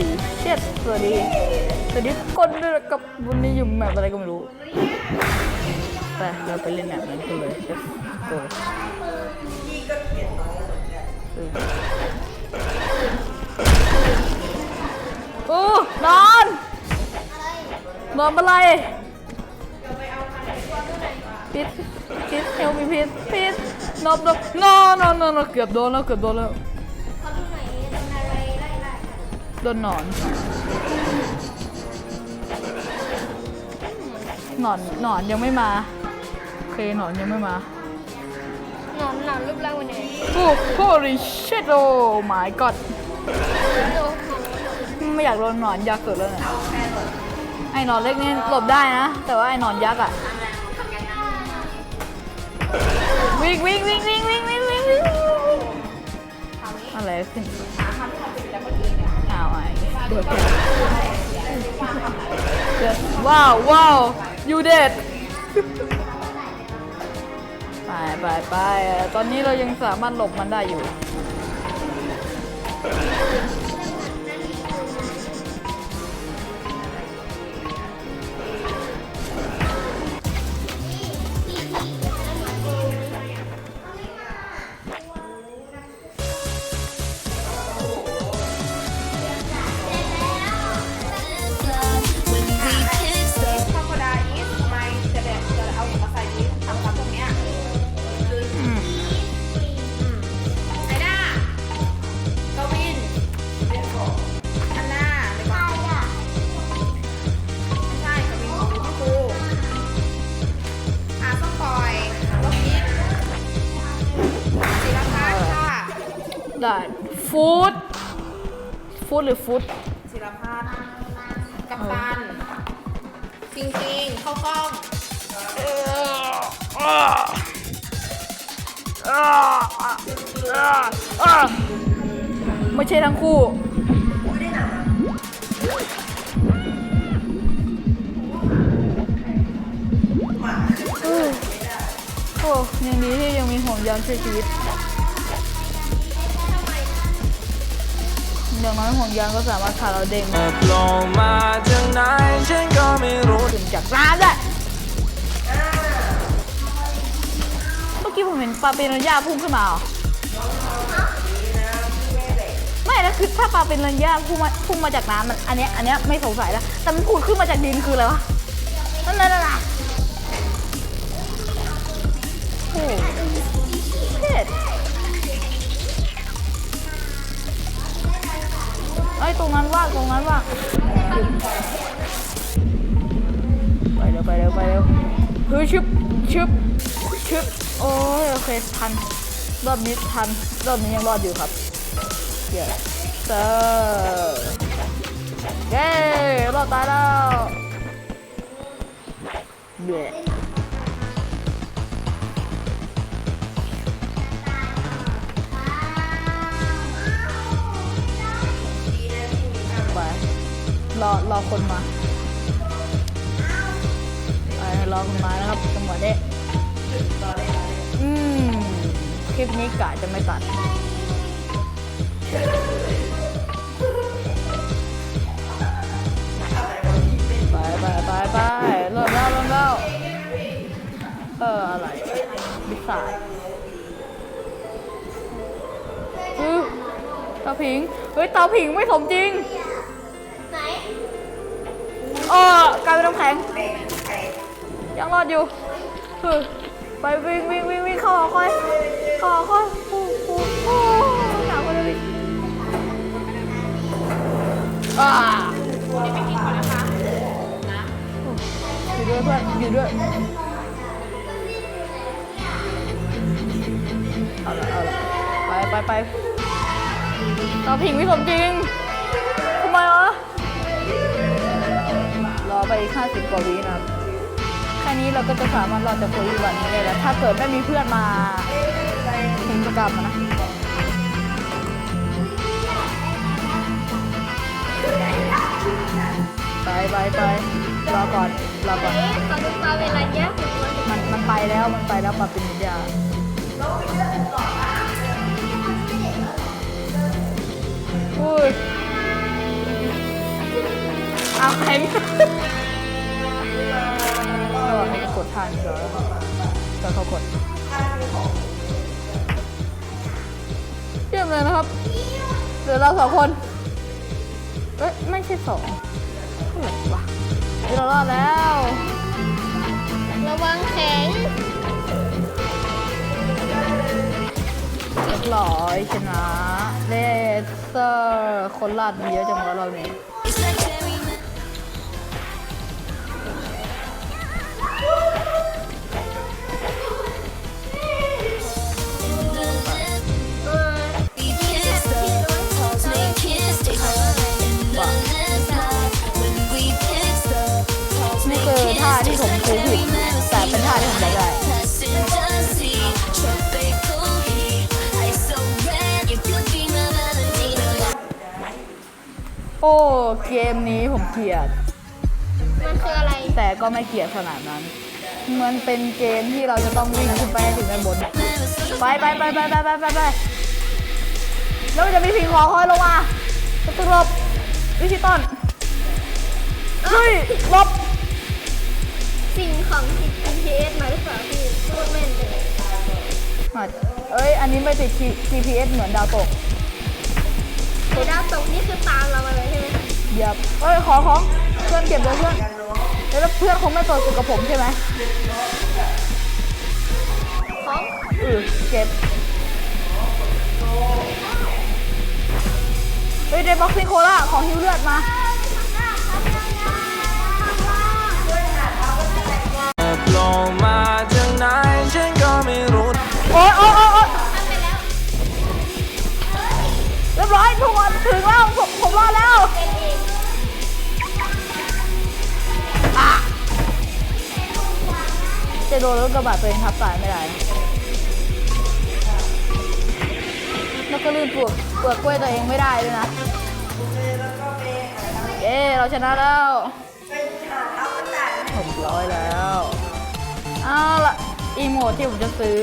ลีเช็ดสวัสดีสวัสดีทุกคนด้วยกับวันนี้อยู่แมปอะไรก็ไม่รู้ไปเราไปเล่นแมปนั้นกันเลย let's go เออโอ้นอนนอนอะไรพิษพิษเฮลมีพิษพิษนอนนอนนอนนอนเกือบโดนแล้วเกือบโดนแล้ว โดนหนอน หนอนหนอนยังไม่มาเคหนอนยังไม่มา หนอนหนอนรูปร่างวันนี้โอ้โหริเชตโอ้ my กัดไม่อยากโดนหนอนยากษ์เกิดแล้วนะไอ้หนอนเล็กนี่หลบได้นะ แต่ว่าไอ้หนอนยักษ์อะวิ่งวิ่งวิ่งวิ่งวิ่งวิ่งวิ่งอะไรขึ้น ว้าวว้าวยูเดดไปไปไปตอนนี้เรายังสามารถหลบมันได้อยู่ ได้ฟูดฟูดหรือฟุตศิลพัฒน์กัปตันจริงจริงๆเข้ากล้องไม่ใช่ทั้งคู่โอ้ยังดีที่ยังมีห่วงยางช่วยชีวิต อย่างน้อยห่วงยางก็สามารถพาเราเด้งโผล่มาจากไหนฉันก็ไม่รู้ขึ้นจากน้ำได้เมื่อกี้ผมเห็นปลาเป็นรัญญาพุ่งขึ้นมาเหรอไม่นะคือถ้าปลาเป็นรัญญาพุ่งมาพุ่งมาจากน้ำมันอันเนี้ยอันเนี้ยไม่สงสัยแล้วแต่มันพุ่งขึ้นมาจากดินคืออะไรวะนั่นนั่นนั่นน่ะโอ้เผ็ด ยตรงนั้นว่างตรงนั้นว่างไปเร็วไปเร็วไปเร็วเฮ้ยชึบชึบชึบโอ้ยโอเคทันรอบนี้ทันรอบนี้ยังรอดอยู่ครับเย้เซอร์เย้รอดตายแล้วเย้ อรอคนมาไปรอคุณมานะครับจังหวะนี้อืมคลิปนี้กะจะไม่ตัดไปไปไปไปเริ่มแล้วเริ่มแล้วเอออะไรบิสายอือเตาผิง เฮ้ยเตาผิงไม่สมจริง เออกลายเป็นน้ำแข็ง ยังรอดอยู่คือไปวิ่งวิ่งวิ่งวิ่งเข้าหอคอยเข้าหอคอยโอ้โหโอ้หนาวกว่าเดิมอีกอ่าอยู่ด้วยเพื่อนอยู่ด้วยเอาละเอาละไปไปไปเราผิงไม่สมจริงทำไมวะรอ ไปอีก50กว่าวินะครับแค่นี้เราก็จะสามารถรอดจากโควิดวันนี้ได้แล้ว ถ้าเกิดไม่มีเพื่อนมาถึงประกรรมอะนะไปไปไปรอก่อนรอก่อนเอ๊ะเขาดูปลาเป็นอะไรเนี่ยผมว่ามันมันไปแล้วมันไปแล้วปรับเป็นนิยาอุ้ย แข็งก็ให้กดท่านี้ก่อนแล้วเขากดเยี่ยมเลยนะครับเหลือเราสองคนเอ้ยไม่ใช่สองเท่าไหร่วะนี่เรารอดแล้ว ระวังแข็งเรียบร้อยชนะเลเซอร์คนลาดมีเยอะจังวะเราเนี่ย เกมนี้ผมเกลียด มันคืออะไร แต่ก็ไม่เกลียดขนาดนั้น มันเป็นเกมที่เราจะต้องวิ่งขึ้นไปให้ถึงด้านบนไปไปไปไปไปไปไปไปแล้วมันจะมีสิ่งของคอยลงมาจะตึกหลบวิชิตอนเฮ้ยหลบสิ่งของติด GPS มาหรือเปล่าพี่พูดแม่นเลยอะเอ้ย อันนี้ไม่ติด GPS เหมือนดาวตก ไอ้ดาวตกนี่คือตามเรามาเลยใช่ไหมเห ยียบเอ้ยขอของเพื่อนเก็บเลยเพื่อนแล้วเพื่อนคงไม่เปิดสุดกับผมใช่ไหมของเออเก็บเฮ้ยได้บ็อกซิ่งโคล่าของฮิวเลือดมาโผล่มาจากไหนฉันก็ไม่รู้โอ๊ยโอ๊ยโอ๊ยเรียบร้อยทุกคนถึงแล้วผมผมรอดแล้ว จะโดนรถกระบะตัวเองทับตายไม่ได้ แล้วก็ลื่นเปลือกเปลือกกล้วยตัวเองไม่ได้ด้วยนะเย้เราชนะแล้วผมร้อยแล้วเอาละอีโมดที่ผมจะซื้อ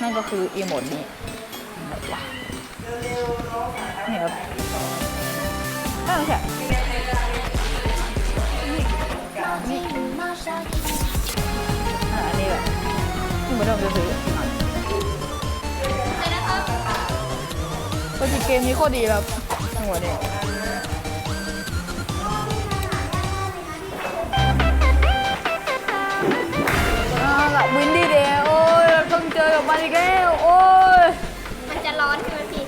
นั่นก็คืออีโมดนี้ไหนวะนี่ครับเอ้ยไม่ใช่นี่ อันนี้แหละที่ผมจะซื้ออะไปนะครับก็จริเกมนี้โคตรดีแบบหัวเนี่ยอ่าละวินดี้เดย์โอ้ยเราต้องเจอกับมันอีกแล้วโอ้ยมันจะร้อนใช่ไหมพี่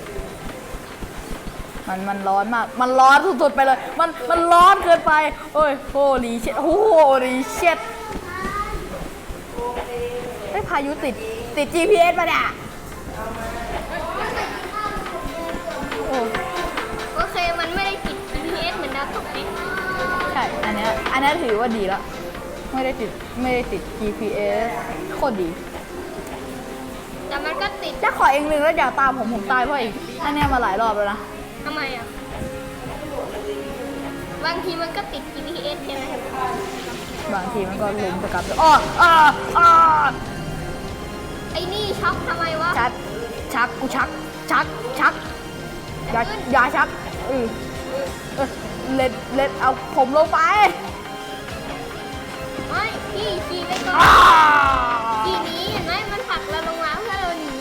มันมันร้อนมาก มันร้อนสุดๆไปเลย มันมันร้อนเกินไป โอ้ยโฮลีเช็ดโอ้โหลีเช็ด พายุติดติด GPS มาเนี่ยโอ้โอเค มันไม่ได้ติด GPS เหมือนดาวตกนี่ใช่ อันเนี้ยอันเนี้ยถือว่าดีแล้ว ไม่ได้ติด ไม่ได้ติด GPS โคตรดี แต่มันก็ติดถ้าขอเองหนึ่งแล้วอย่าตามผมผมตายเพราะอีก อันเนี้ยมาหลายรอบแล้วนะ ทำไมอะ บางทีมันก็ติด GPS ใช่ไหม บางทีมันก็ลุมสกับอ้ออ้ออ้อไอ้นี่ช็อกทำไมวะ ชัก ชัก กูชัก ชัก ชัก อย่า อย่าชักเออเออเล็ดเล็ดเอาผมลงไปไม่พี่ขี่ไปก่อนอ้าขี่หนี้เห็นไหมมันผลักเราลงมาเพื่อเราหนี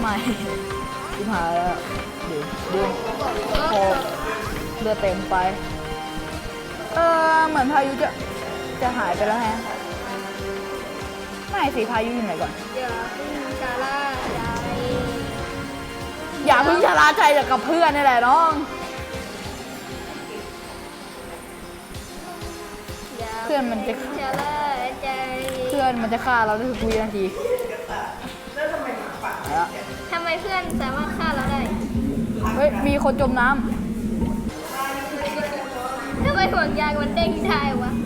ไม่ชิบหายแล้วเดี๋ยวเดี๋ยวโอ้โคเลือดเต็มไป เออเหมือนพายุจะ จะหายไปแล้วแฮะ ไม่สิพายุอยู่ไหนก่อน อย่าเพึ่งชาล่าใจอย่าเพิ่งชะล่าใจกับเพื่อนนี่แหละน้อง อย่าเพื่อนมันจะ พึ่งชาล่าใจเพื่อนมันจะฆ่าเราได้ทุกวินาทีแล้วทำไมเพื่อนสามารถฆ่าเราได้เฮ้ยมีคนจมน้ทำไมห่วงยางมันเด้งได้วะหำนาว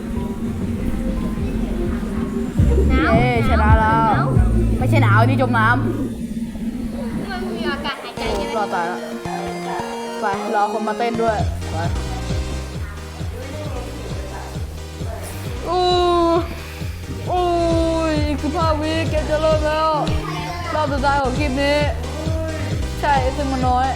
เย้ชนะแล้วหนาวไม่ใช่หนาวนี่จมน้มันมีอากาศหายใจำโอ้ใช่ไหมรอดตายแล้วไปรอคนมาเต้นด้วยไปโอ้โอ้ยอีกสิบห้าวิเกมจะเริ่มแล้ว รอบสุดท้ายของคลิปนี้ ใช่ซึ่งมันน้อย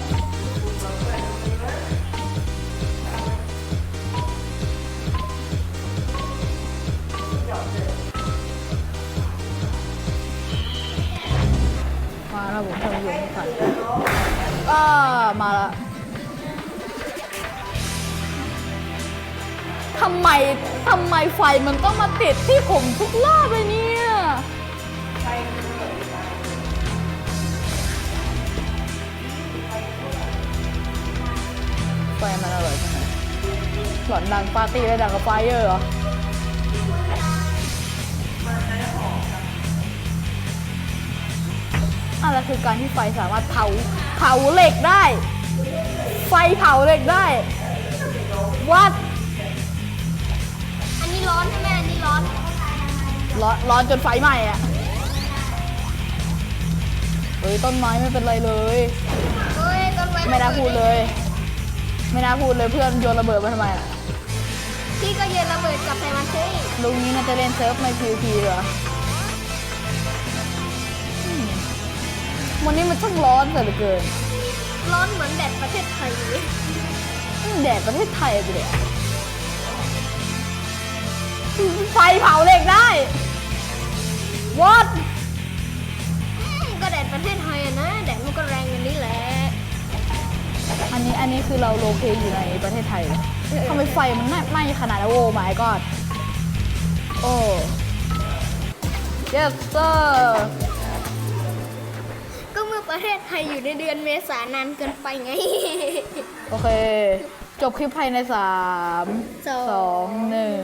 ำไมทำไมไฟมันต้องมาติดที่ผมทุกรอบเลยเนี่ย ไฟมันอร่อยจังเลยหลอนดังปาร์ตี้แล้วดังกับไฟเยอร์เหรออะไรคือการที่ไฟสามารถเผาเผาเหล็กได้ ไฟเผาเหล็กได้วัด ร้อนใช่ไหมอันนี้ร้อน ร้อนร้อนจนไฟไหม้อะเฮ้ยต้นไม้ไม่เป็นไรเลย เฮ้ยต้นไม้ไม่น่าพูดเลย ไม่น่าพูดเลยเพื่อนโยนระเบิดมาทำไมอะพี่ก็โยนระเบิดกลับใส่มันสิลุงนี้น่าจะเล่นเซิร์ฟใน PVP เหรออืมวันนี้มันช่างร้อนเหลือเกิน ร้อนเหมือนแดดประเทศไทยเลยอืมแดดประเทศไทยไปเลยอะ ไฟเผาเหล็กได้ what อืมก็แดดประเทศไทยอะนะ แดดมันก็แรงอย่างนี้แหละอันนี้อันนี้คือเราโลเคอยู่ในประเทศไทยเหรอทำไมไฟมันไหม้ไหม้ขนาดนั้นโอ้ my god โอ้ yes sir ก็เมื่อประเทศไทยอยู่ในเดือนเมษานานเกินไปไง โอเค จบคลิปภายในสามสองสองหนึ่ง